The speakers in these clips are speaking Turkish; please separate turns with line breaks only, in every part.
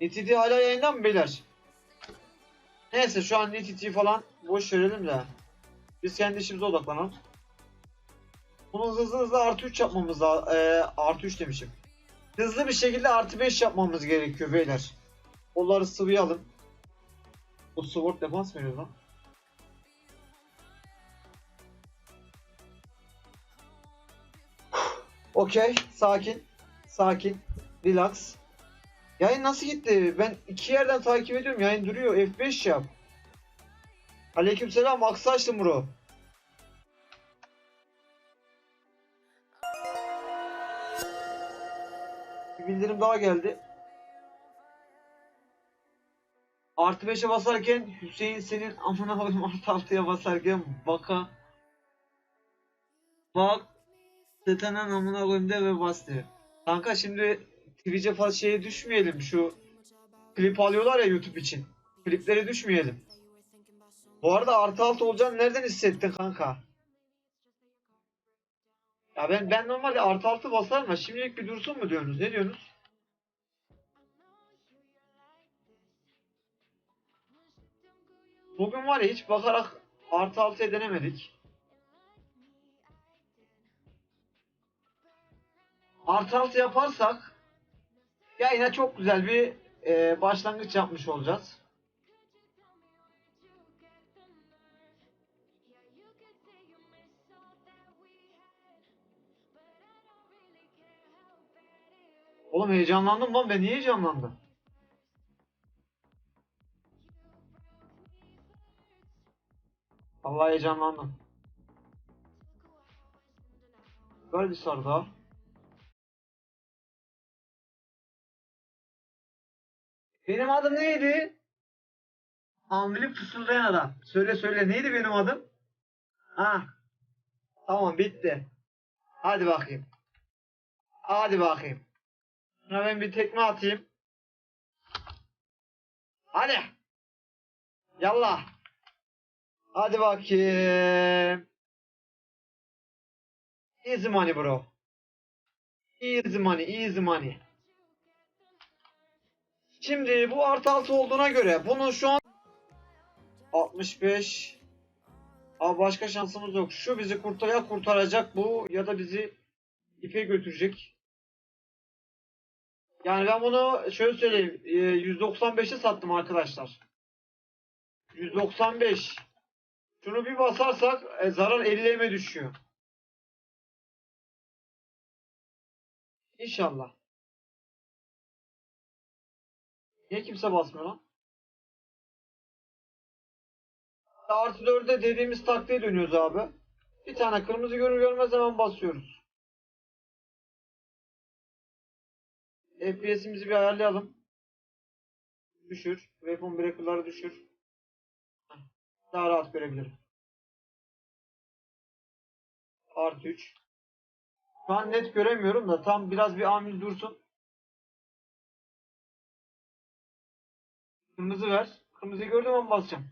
Nitidi hala yayında mı beyler? Neyse şu an Nitidi falan boş verelim de. Biz kendi işimize odaklanalım. Bunu hızlı hızlı artı 3 yapmamız lazım. Ee, artı 3 demişim. Hızlı bir şekilde artı 5 yapmamız gerekiyor beyler. Onları sıvayalım. Bu sword defans veriyor lan. Okey, sakin. Sakin. Relax. Yayın nasıl gitti? Ben iki yerden takip ediyorum. Yayın duruyor. F5 yap. Aleykümselam. Aksa açtım bro. Bir bildirim daha geldi. Artı 5'e basarken Hüseyin senin amına koyayım artı 6'ya basarken baka bak Setan'ın amına koyayım de ve bas diyor. Kanka şimdi Twitch'e falan şeye düşmeyelim şu klip alıyorlar ya YouTube için. Kliplere düşmeyelim. Bu arada artı altı olacağını nereden hissettin kanka? Ya ben ben normalde artı altı basarım ama şimdilik bir dursun mu diyorsunuz? Ne diyorsunuz? Bugün var ya hiç bakarak artı altıya denemedik. Artı altı yaparsak ya yine çok güzel bir e, başlangıç yapmış olacağız. Oğlum heyecanlandım lan ben niye heyecanlandım? Vallahi heyecanlandım. Ver bir sar daha. Benim adım neydi? Hamili fısıldayan adam. Söyle söyle neydi benim adım? Ha. Tamam bitti. Hadi bakayım. Hadi bakayım. Şuna ben bir tekme atayım. Hadi. Yallah. Hadi bakayım. Easy money bro. Easy money, easy money. Şimdi bu artı altı olduğuna göre bunu şu an 65 Abi başka şansımız yok. Şu bizi kurtar ya kurtaracak bu ya da bizi ipe götürecek. Yani ben bunu şöyle söyleyeyim. e, 195'e sattım arkadaşlar. 195. Şunu bir basarsak e, zarar 50'ye düşüyor. İnşallah. Niye kimse basmıyor lan? Artı 4'e dediğimiz taktiğe dönüyoruz abi. Bir tane kırmızı görür görmez hemen basıyoruz. FPS'imizi bir ayarlayalım. Düşür. Weapon breaker'ları düşür. Daha rahat görebilirim. Artı 3. Şu an net göremiyorum da tam biraz bir amil dursun. Kırmızı ver. Kırmızıyı gördüm ama basacağım.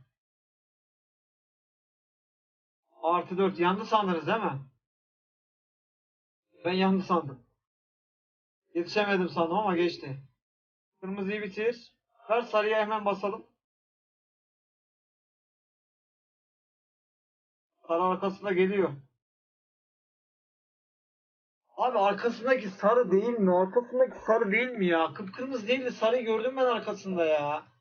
Artı 4 yandı sandınız değil mi? Ben yandı sandım. Yetişemedim sandım ama geçti. Kırmızıyı bitir. Ver sarıya hemen basalım. Sarı arkasında geliyor. Abi arkasındaki sarı değil mi? Arkasındaki sarı değil mi ya? Kıpkırmızı değil de sarıyı gördüm ben arkasında ya.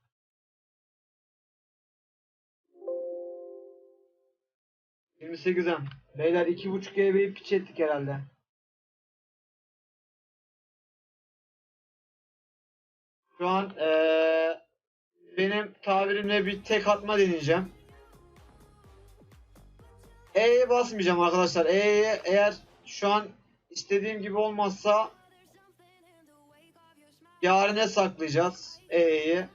Yirmi sekizem. Beyler iki buçuk GB'yi piç ettik herhalde. Şu an eee, benim tabirimle bir tek atma deneyeceğim. E'ye basmayacağım arkadaşlar. E'ye eğer şu an istediğim gibi olmazsa yarine saklayacağız E'yi.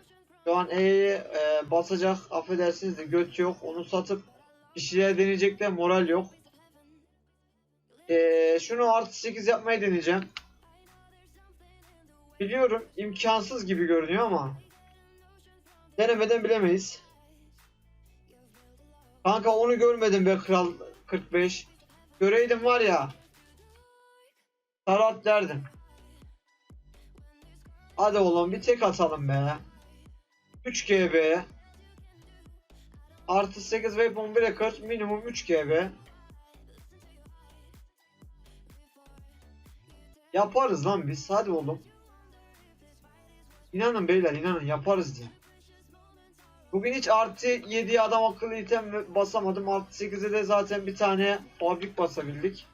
Şu an E'yi e, basacak affedersiniz de göt yok. Onu satıp kişiye deneyecek de moral yok. E, şunu artı 8 yapmayı deneyeceğim. Biliyorum imkansız gibi görünüyor ama denemeden bilemeyiz. Kanka onu görmedim be kral 45. Göreydim var ya. Tarat derdim. Hadi oğlum bir tek atalım be. 3 GB. Artı 8 Weapon Breaker minimum 3 GB. Yaparız lan biz. Hadi oğlum. İnanın beyler inanın yaparız diye. Bugün hiç artı 7'ye adam akıllı item basamadım. Artı 8'e de zaten bir tane fabrik basabildik.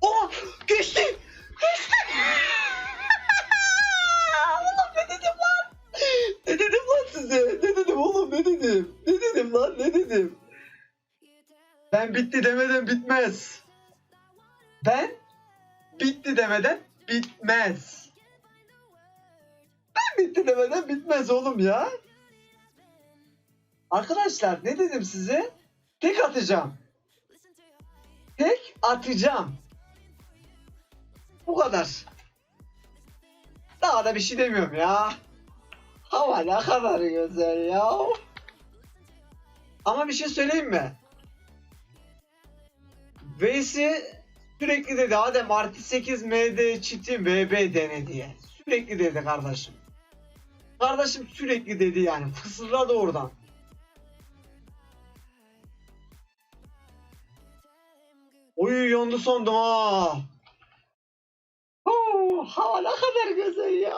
Oh! Geçti! oğlum ne dedim lan? Ne dedim lan size? Ne dedim oğlum ne dedim? Ne dedim dedim? Ben bitti demeden bitmez. Ben bitti demeden bitmez. Ben bitti demeden bitmez oğlum ya. Arkadaşlar ne dedim size? Tek atacağım. Tek atacağım. Bu kadar. Daha da bir şey demiyorum ya. Hava ne kadar güzel ya. Ama bir şey söyleyeyim mi? Veysi sürekli dedi Adem artı 8 MD çitin VB dene diye. Sürekli dedi kardeşim. Kardeşim sürekli dedi yani. Fısıldadı oradan. Oy yandı sandım ha. Oo, hava ne kadar güzel ya.